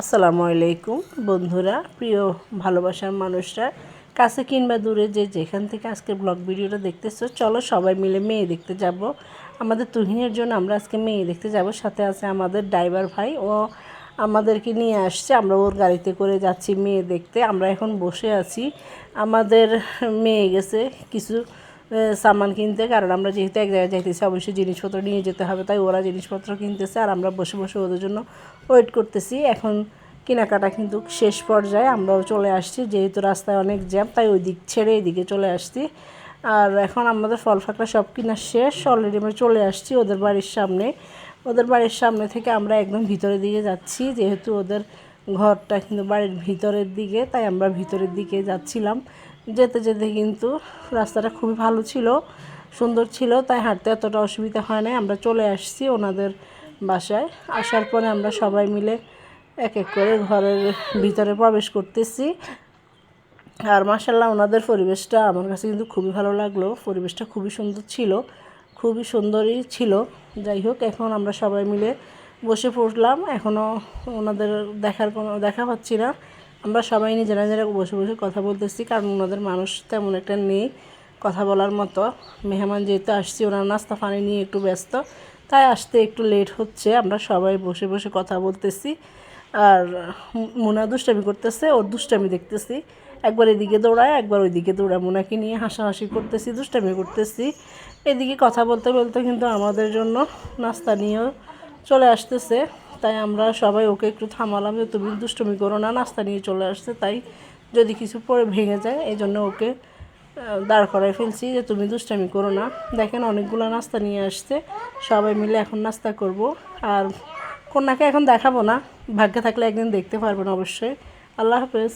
আসসালামু আলাইকুম, বন্ধুরা, প্রিয় ভালোবাসার মানুষরা। কাছে কিংবা দূরে যে যেখান থেকে আজকে ব্লগ ভিডিওটা দেখতেছো, চলো সবাই মিলে মেয়ে দেখতে যাব। আমাদের তুহিনের জন্য আমরা আজকে মেয়ে দেখতে যাব। সাথে আছে আমাদের ড্রাইভার ভাই। ও আমাদেরকে নিয়ে আসছে। আমরা ওর গাড়িতে করে যাচ্ছি মেয়ে দেখতে। আমরা এখন বসে আছি। আমাদের মেয়ে গেছে কিছু সামান কিনতে, কারণ আমরা যেহেতু এক জায়গায় যাইতেছি, অবশ্যই জিনিসপত্র নিয়ে যেতে হবে। তাই ওরা জিনিসপত্র কিনতেছে আর আমরা বসে বসে ওদের জন্য ওয়েট করতেছি। এখন কেনাকাটা কিন্তু শেষ পর্যায়ে আমরাও চলে আসছি। যেহেতু রাস্তায় অনেক জ্যাম তাই ওই দিক ছেড়ে এদিকে চলে আসছি। আর এখন আমাদের ফল ফাঁকড়া সব কিনা শেষ। অলরেডি আমরা চলে আসছি ওদের বাড়ির সামনে। ওদের বাড়ির সামনে থেকে আমরা একদম ভিতরের দিকে যাচ্ছি। যেহেতু ওদের ঘরটা কিন্তু বাড়ির ভিতরের দিকে, তাই আমরা ভিতরের দিকে যাচ্ছিলাম। যেতে যেতে কিন্তু রাস্তাটা খুবই ভালো ছিল, সুন্দর ছিল, তাই হাঁটতে এতটা অসুবিধা হয় না আমরা চলে আসছি ওনাদের বাসায়। আসার পরে আমরা সবাই মিলে এক এক করে ঘরের ভিতরে প্রবেশ করতেছি। আর মাসাল্লাহ ওনাদের পরিবেশটা আমার কাছে কিন্তু খুবই ভালো লাগল। পরিবেশটা খুবই সুন্দর ছিল, খুবই সুন্দরই ছিল। যাই হোক, এখন আমরা সবাই মিলে বসে পড়লাম। এখনও ওনাদের দেখার কোনো, দেখা পাচ্ছি না। আমরা সবাই নিজেরা নিজেরা বসে বসে কথা বলতেছি, কারণ ওনাদের মানুষ তেমন একটা নেই কথা বলার মতো। মেহমান যেহেতু আসছি, ওনার নাস্তা পানি নিয়ে একটু ব্যস্ত, তাই আসতে একটু লেট হচ্ছে। আমরা সবাই বসে বসে কথা বলতেছি। আর মোনা দুষ্টামি করতেছে, ওর দুষ্টামি দেখতেছি। একবার এদিকে দৌড়ায়, একবার ওইদিকে দৌড়ায়। মোনাকে নিয়ে হাসাহাসি করতেছি, দুষ্টামি করতেছি। এদিকে কথা বলতে বলতে কিন্তু আমাদের জন্য নাস্তা নিয়েও চলে আসতেছে। তাই আমরা সবাই ওকে একটু থামালাম যে তুমি দুষ্টমি করো না, নাস্তা নিয়ে চলে আসছে। তাই যদি কিছু পরে ভেঙে যায়, এই জন্য ওকে দাঁড় করায় ফেলছি যে তুমি দুষ্টামি করো না। দেখেন অনেকগুলো নাস্তা নিয়ে আসছে। সবাই মিলে এখন নাস্তা করব। আর কন্যাকে এখন দেখাবো না। ভাগ্যে থাকলে একদিন দেখতে পারবেন অবশ্যই। আল্লাহ হাফেজ।